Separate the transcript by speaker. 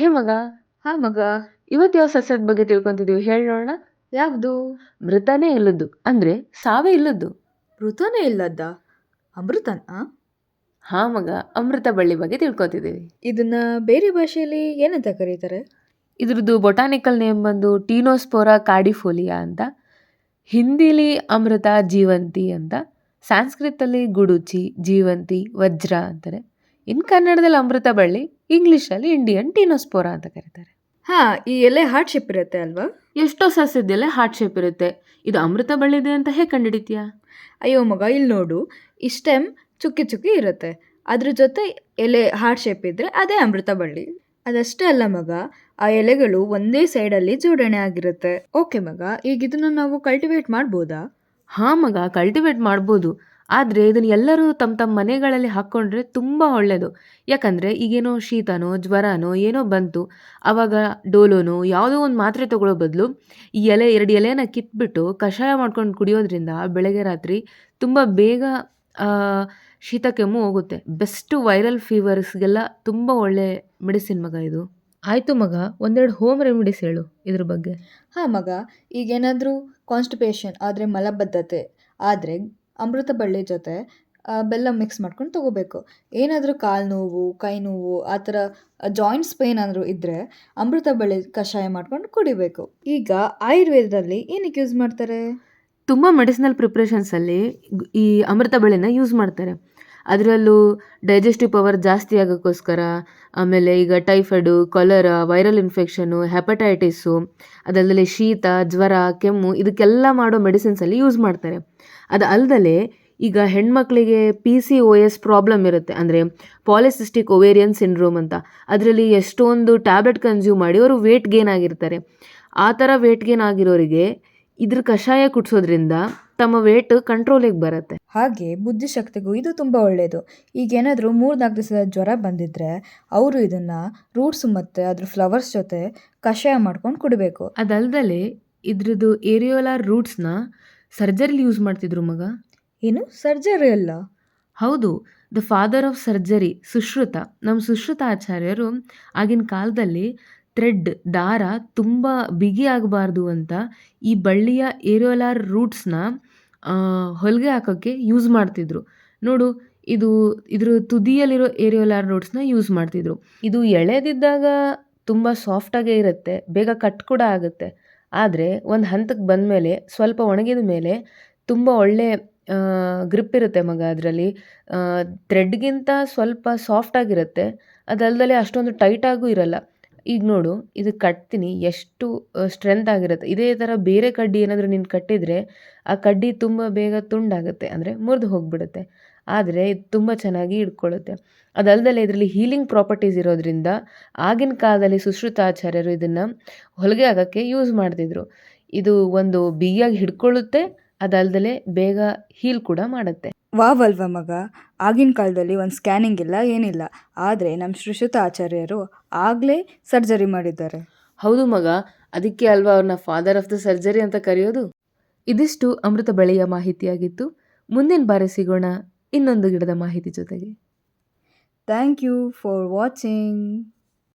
Speaker 1: ಹೇ ಮಗ.
Speaker 2: ಹಾ ಮಗ.
Speaker 1: ಇವತ್ತು ಯಾವ ಸಸ್ಯದ ಬಗ್ಗೆ ತಿಳ್ಕೊಂತಿದೀವಿ ಹೇಳಿ ನೋಡೋಣ.
Speaker 2: ಯಾವುದು?
Speaker 1: ಮೃತನೇ ಇಲ್ಲದ್ದು. ಅಂದ್ರೆ ಸಾವೇ ಇಲ್ಲದ್ದು.
Speaker 2: ಋತುನೇ ಇಲ್ಲದ್ದ? ಅಮೃತನ?
Speaker 1: ಹಾ ಮಗ ಅಮೃತ ಬಳ್ಳಿ ಬಗ್ಗೆ ತಿಳ್ಕೊತಿದ್ದೀವಿ.
Speaker 2: ಇದನ್ನ ಬೇರೆ ಭಾಷೆಯಲ್ಲಿ ಏನಂತ ಕರೀತಾರೆ?
Speaker 1: ಇದ್ರದ್ದು ಬೊಟಾನಿಕಲ್ ನೇಮ್ ಬಂದು ಟೀನೋಸ್ಪೋರಾ ಕಾಡಿಫೋಲಿಯಾ ಅಂತ. ಹಿಂದಿಲಿ ಅಮೃತ ಜೀವಂತಿ ಅಂತ. ಸಂಸ್ಕೃತಲ್ಲಿ ಗುಡುಚಿ ಜೀವಂತಿ ವಜ್ರ ಅಂತಾರೆ. ಇನ್ನು ಕನ್ನಡದಲ್ಲಿ ಅಮೃತ ಬಳ್ಳಿ ಇಂಗ್ಲೀಷಲ್ಲಿ ಇಂಡಿಯನ್ ಟೀನೋಸ್ಪೋರಾ ಅಂತ ಕರೀತಾರೆ.
Speaker 2: ಹಾ ಈ ಎಲೆ ಹಾರ್ಟ್ ಶೇಪ್ ಇರುತ್ತೆ ಅಲ್ವಾ?
Speaker 1: ಎಷ್ಟೋ ಸಸ್ಯದಲ್ಲೇ ಹಾರ್ಟ್ ಶೇಪ್ ಇರುತ್ತೆ. ಇದು ಅಮೃತ ಬಳ್ಳಿದೆ ಅಂತ ಹೇಗೆ ಕಂಡಿಡಿತೀಯಾ
Speaker 2: ಅಯ್ಯೋ ಮಗ ಇಲ್ಲಿ ನೋಡು. ಇಷ್ಟೆಮ್ ಸ್ಟೆಮ್ ಚುಕ್ಕಿ ಚುಕ್ಕಿ ಇರುತ್ತೆ. ಅದ್ರ ಜೊತೆ ಎಲೆ ಹಾರ್ಟ್ ಶೇಪ್ ಇದ್ರೆ ಅದೇ ಅಮೃತ ಬಳ್ಳಿ. ಅದಷ್ಟೇ ಅಲ್ಲ ಮಗ ಆ ಎಲೆಗಳು ಒಂದೇ ಸೈಡಲ್ಲಿ ಜೋಡಣೆ ಆಗಿರುತ್ತೆ. ಓಕೆ ಮಗ ಈಗ ಇದನ್ನ ನಾವು ಕಲ್ಟಿವೇಟ್ ಮಾಡ್ಬೋದಾ?
Speaker 1: ಹಾಂ ಮಗ ಕಲ್ಟಿವೇಟ್ ಮಾಡ್ಬೋದು. ಆದರೆ ಇದನ್ನು ಎಲ್ಲರೂ ತಮ್ಮ ತಮ್ಮ ಮನೆಗಳಲ್ಲಿ ಹಾಕ್ಕೊಂಡ್ರೆ ತುಂಬ ಒಳ್ಳೆಯದು ಯಾಕಂದರೆ ಈಗೇನೋ ಶೀತನೋ ಜ್ವರನೋ ಏನೋ ಬಂತು ಆವಾಗ ಡೋಲೋನೋ ಯಾವುದೋ ಒಂದು ಮಾತ್ರೆ ತೊಗೊಳ್ಳೋ ಬದಲು ಈ ಎಲೆ ಎರಡು ಎಲೆಯನ್ನು ಕಿತ್ಬಿಟ್ಟು ಕಷಾಯ ಮಾಡ್ಕೊಂಡು ಕುಡಿಯೋದ್ರಿಂದ ಬೆಳಗ್ಗೆ ರಾತ್ರಿ ತುಂಬ ಬೇಗ ಆ, ಶೀತ ಕೆಮ್ಮು ಹೋಗುತ್ತೆ. ಬೆಸ್ಟ್ ವೈರಲ್ ಫೀವರ್ಸ್ಗೆಲ್ಲ ತುಂಬ ಒಳ್ಳೆ ಮೆಡಿಸಿನ್ ಮಗ ಇದು. ಆಯಿತು ಮಗ ಒಂದೆರಡು ಹೋಮ್ ರೆಮಿಡೀಸ್ ಹೇಳು ಇದ್ರ ಬಗ್ಗೆ.
Speaker 2: ಹಾಂ ಮಗ ಈಗೇನಾದರೂ ಕಾನ್ಸ್ಟಿಪೇಷನ್ ಆದರೆ ಮಲಬದ್ಧತೆ ಆದರೆ ಅಮೃತ ಬಳ್ಳಿ ಜೊತೆ ಬೆಲ್ಲ ಮಿಕ್ಸ್ ಮಾಡ್ಕೊಂಡು ತಗೋಬೇಕು. ಏನಾದರೂ ಕಾಲು ನೋವು, ಕೈ ನೋವು, ಆ ಥರ ಜಾಯಿಂಟ್ಸ್ ಪೇನ್ ಆದರೂ ಇದ್ದರೆ ಅಮೃತ ಬಳ್ಳಿ ಕಷಾಯ ಮಾಡ್ಕೊಂಡು ಕುಡಿಬೇಕು. ಈಗ ಆಯುರ್ವೇದದಲ್ಲಿ ಏನಕ್ಕೆ ಯೂಸ್ ಮಾಡ್ತಾರೆ?
Speaker 1: ತುಂಬ ಮೆಡಿಸಿನಲ್ ಪ್ರಿಪ್ರೇಷನ್ಸಲ್ಲಿ ಈ ಅಮೃತ ಬಳ್ಳಿನ ಯೂಸ್ ಮಾಡ್ತಾರೆ. ಅದರಲ್ಲೂ ಡೈಜೆಸ್ಟಿವ್ ಪವರ್ ಜಾಸ್ತಿ ಆಗೋಕ್ಕೋಸ್ಕರ, ಆಮೇಲೆ ಈಗ typhoid cholera viral infection hepatitis ಅದಲ್ಲದೆ ಶೀತ, ಜ್ವರ, ಕೆಮ್ಮು ಇದಕ್ಕೆಲ್ಲ ಮಾಡೋ ಮೆಡಿಸಿನ್ಸಲ್ಲಿ ಯೂಸ್ ಮಾಡ್ತಾರೆ. ಅದು ಅಲ್ಲದೆ ಈಗ ಹೆಣ್ಮಕ್ಳಿಗೆ P C O S problem ಇರುತ್ತೆ. ಅಂದರೆ ಪಾಲಿಸಿಸ್ಟಿಕ್ ಒವೇರಿಯನ್ ಸಿಂಡ್ರೋಮ್ ಅಂತ. ಅದರಲ್ಲಿ ಎಷ್ಟೊಂದು ಟ್ಯಾಬ್ಲೆಟ್ ಕನ್ಸ್ಯೂಮ್ ಮಾಡಿ ಅವರು ವೇಟ್ ಗೇನ್ ಆಗಿರ್ತಾರೆ. ಆ ಥರ ವೇಟ್ ಗೇನ್ ಆಗಿರೋರಿಗೆ ಇದ್ರ ಕಷಾಯ ಕುಡಿಸೋದ್ರಿಂದ ತಮ್ಮ ವೇಟ್ ಕಂಟ್ರೋಲಿಗೆ ಬರುತ್ತೆ.
Speaker 2: ಹಾಗೆ ಬುದ್ಧಿಶಕ್ತಿಗೂ ಇದು ತುಂಬ ಒಳ್ಳೆಯದು ಈಗ ಏನಾದರೂ ಮೂರು ನಾಲ್ಕು ದಿವಸದ ಜ್ವರ ಬಂದಿದ್ದರೆ ಅವರು ಇದನ್ನು ರೂಟ್ಸ್ ಮತ್ತು ಅದ್ರ ಫ್ಲವರ್ಸ್ ಜೊತೆ ಕಷಾಯ ಮಾಡ್ಕೊಂಡು ಕುಡಬೇಕು.
Speaker 1: ಅದಲ್ದಲೆ ಇದ್ರದ್ದು ಏರಿಯೋಲಾರ್ ರೂಟ್ಸ್ನ ಸರ್ಜರಿಲಿ ಯೂಸ್ ಮಾಡ್ತಿದ್ರು ಮಗ.
Speaker 2: ಏನು? ಸರ್ಜರಿ ಅಲ್ಲ?
Speaker 1: ಹೌದು the father of surgery Sushruta. ನಮ್ಮ ಸುಶ್ರುತ ಆಚಾರ್ಯರು ಆಗಿನ ಕಾಲದಲ್ಲಿ ಥ್ರೆಡ್, ದಾರ ತುಂಬ ಬಿಗಿ ಆಗಬಾರ್ದು ಅಂತ ಈ ಬಳ್ಳಿಯ ಏರೋಲಾರ್ ರೂಟ್ಸ್ನ ಹೊಲಿಗೆ ಹಾಕೋಕ್ಕೆ ಯೂಸ್ ಮಾಡ್ತಿದ್ರು. ನೋಡು, ಇದು, ಇದ್ರ ತುದಿಯಲ್ಲಿರೋ ಏರಿಯೋಲಾರ್ ರೂಟ್ಸ್ನ ಯೂಸ್ ಮಾಡ್ತಿದ್ರು. ಇದು ಎಳೆದಿದ್ದಾಗ ತುಂಬ ಸಾಫ್ಟಾಗೇ ಇರುತ್ತೆ, ಬೇಗ ಕಟ್ ಕೂಡ ಆಗುತ್ತೆ. ಆದರೆ ಒಂದು ಹಂತಕ್ಕೆ ಬಂದ ಮೇಲೆ ಸ್ವಲ್ಪ ಒಣಗಿದ ಮೇಲೆ ತುಂಬ ಒಳ್ಳೆ ಗ್ರಿಪ್ ಇರುತ್ತೆ ಮಗ ಅದರಲ್ಲಿ. ಥ್ರೆಡ್ಗಿಂತ ಸ್ವಲ್ಪ ಸಾಫ್ಟಾಗಿರುತ್ತೆ ಅದಲ್ದಲೆ ಅಷ್ಟೊಂದು ಟೈಟಾಗೂ ಇರಲ್ಲ. ಈಗ ನೋಡು, ಇದು ಕಟ್ತೀನಿ, ಎಷ್ಟು ಸ್ಟ್ರೆಂತ್ ಆಗಿರುತ್ತೆ. ಇದೇ ಥರ ಬೇರೆ ಕಡ್ಡಿ ಏನಾದರೂ ನೀನು ಕಟ್ಟಿದರೆ, ಆ ಕಡ್ಡಿ ತುಂಬ ಬೇಗ ತುಂಡಾಗುತ್ತೆ, ಅಂದರೆ ಮುರಿದು ಹೋಗಿಬಿಡುತ್ತೆ. ಆದರೆ ಇದು ತುಂಬ ಚೆನ್ನಾಗಿ ಹಿಡ್ಕೊಳ್ಳುತ್ತೆ ಅದಲ್ದಲೆ ಇದರಲ್ಲಿ ಹೀಲಿಂಗ್ ಪ್ರಾಪರ್ಟೀಸ್ ಇರೋದ್ರಿಂದ, ಆಗಿನ ಕಾಲದಲ್ಲಿ ಸುಶ್ರುತಾಚಾರ್ಯರು ಇದನ್ನು ಹೊಲಿಗೆ ಆಗೋಕ್ಕೆ ಯೂಸ್ ಮಾಡ್ತಿದ್ರು. ಇದು ಒಂದು ಬಿಗಿಯಾಗಿ ಹಿಡ್ಕೊಳ್ಳುತ್ತೆ ಅದಲ್ದಲೆ ಬೇಗ ಹೀಲ್ ಕೂಡ ಮಾಡುತ್ತೆ.
Speaker 2: ವಾವಲ್ವ ಅಲ್ವಾ ಮಗ? ಆಗಿನ ಕಾಲದಲ್ಲಿ ಒಂದು ಸ್ಕ್ಯಾನಿಂಗ್ ಇಲ್ಲ ಏನಿಲ್ಲ. ಆದರೆ ನಮ್ಮ ಶ್ರೀಶುತ ಆಚಾರ್ಯರು ಆಗಲೇ ಸರ್ಜರಿ ಮಾಡಿದ್ದಾರೆ.
Speaker 1: ಹೌದು ಮಗ. ಅದಕ್ಕೆ ಅಲ್ವಾ ಅವ್ರನ್ನ ಫಾದರ್ ಆಫ್ ದ ಸರ್ಜರಿ ಅಂತ ಕರೆಯೋದು? ಇದಿಷ್ಟು ಅಮೃತ ಬೆಳೆಯ ಮಾಹಿತಿಯಾಗಿತ್ತು. ಮುಂದಿನ ಬಾರಿ ಸಿಗೋಣ ಇನ್ನೊಂದು ಗಿಡದ ಮಾಹಿತಿ ಜೊತೆಗೆ.
Speaker 2: Thank you for watching